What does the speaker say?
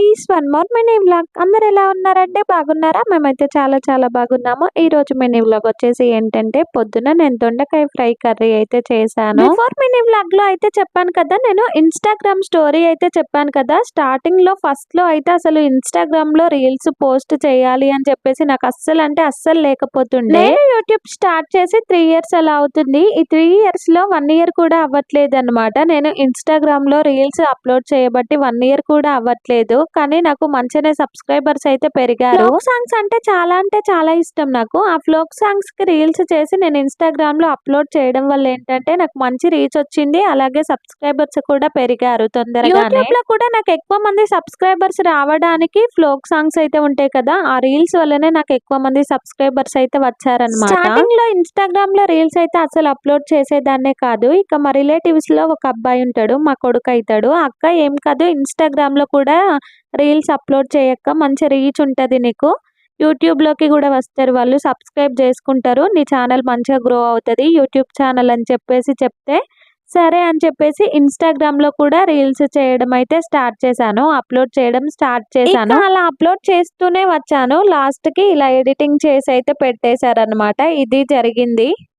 Guys one more mini vlog అందరు ఎలా ఉన్నారంటే బాగున్నారా? మేమైతే చాలా చాలా బాగున్నాము. ఈ రోజు మినీ వ్లాగ్ వచ్చేసి ఏంటంటే పొద్దున నేను దొండకాయ ఫ్రై కర్రీ అయితే చేశాను. బిఫోర్ మినీ వ్లాగ్లో అయితే చెప్పాను కదా నేను ఇన్స్టాగ్రామ్ స్టోరీ అయితే చెప్పాను కదా. స్టార్టింగ్లో ఫస్ట్లో అయితే అసలు ఇన్స్టాగ్రామ్లో రీల్స్ పోస్ట్ చేయాలి అని చెప్పేసి నాకు అస్సలు అంటే అస్సలు లేకపోతుండే. నేను యూట్యూబ్ స్టార్ట్ చేసి త్రీ ఇయర్స్ అలా అవుతుంది. ఈ త్రీ ఇయర్స్లో వన్ ఇయర్ కూడా అవ్వట్లేదు అనమాట నేను ఇన్స్టాగ్రామ్లో రీల్స్ అప్లోడ్ చేయబట్టి వన్ ఇయర్ కూడా అవ్వట్లేదు. కానీ నాకు మంచిగానే సబ్స్క్రైబర్స్ అయితే పెరిగారు. ఫోక్ సాంగ్స్ అంటే చాలా అంటే చాలా ఇష్టం నాకు. ఆ ఫ్లోక్ సాంగ్స్కి రీల్స్ చేసి నేను ఇన్స్టాగ్రామ్లో అప్లోడ్ చేయడం వల్ల ఏంటంటే నాకు మంచి రీచ్ వచ్చింది. అలాగే సబ్స్క్రైబర్స్ కూడా పెరిగారు తొందరగా యూట్యూబ్లో కూడా నాకు ఎక్కువ మంది సబ్స్క్రైబర్స్ రావడానికి ఫ్లోక్ సాంగ్స్ అయితే ఉంటాయి కదా ఆ రీల్స్ వల్లనే నాకు ఎక్కువ మంది సబ్స్క్రైబర్స్ అయితే వచ్చారనమాట స్టార్టింగ్లో ఇన్స్టాగ్రామ్లో రీల్స్ అయితే అసలు అప్లోడ్ చేసేదాన్నే కాదు. ఇక మా రిలేటివ్స్లో ఒక అబ్బాయి ఉంటాడు మా కొడుకు అవుతాడు. అక్క ఏం కాదు ఇన్స్టాగ్రామ్లో కూడా రీల్స్ అప్లోడ్ చేయక్క మంచి రీచ్ ఉంటుంది నీకు. యూట్యూబ్లోకి కూడా వస్తారు వాళ్ళు సబ్స్క్రైబ్ చేసుకుంటారు. నీ ఛానల్ మంచిగా గ్రో అవుతుంది యూట్యూబ్ ఛానల్ అని చెప్పేసి చెప్తే సరే అని చెప్పేసి ఇన్స్టాగ్రామ్లో కూడా రీల్స్ చేయడం అయితే స్టార్ట్ చేశాను. అప్లోడ్ చేయడం స్టార్ట్ చేశాను. అలా అప్లోడ్ చేస్తూనే వచ్చాను. లాస్ట్కి ఇలా ఎడిటింగ్ చేసి అయితే పెట్టేశారనమాట ఇది జరిగింది.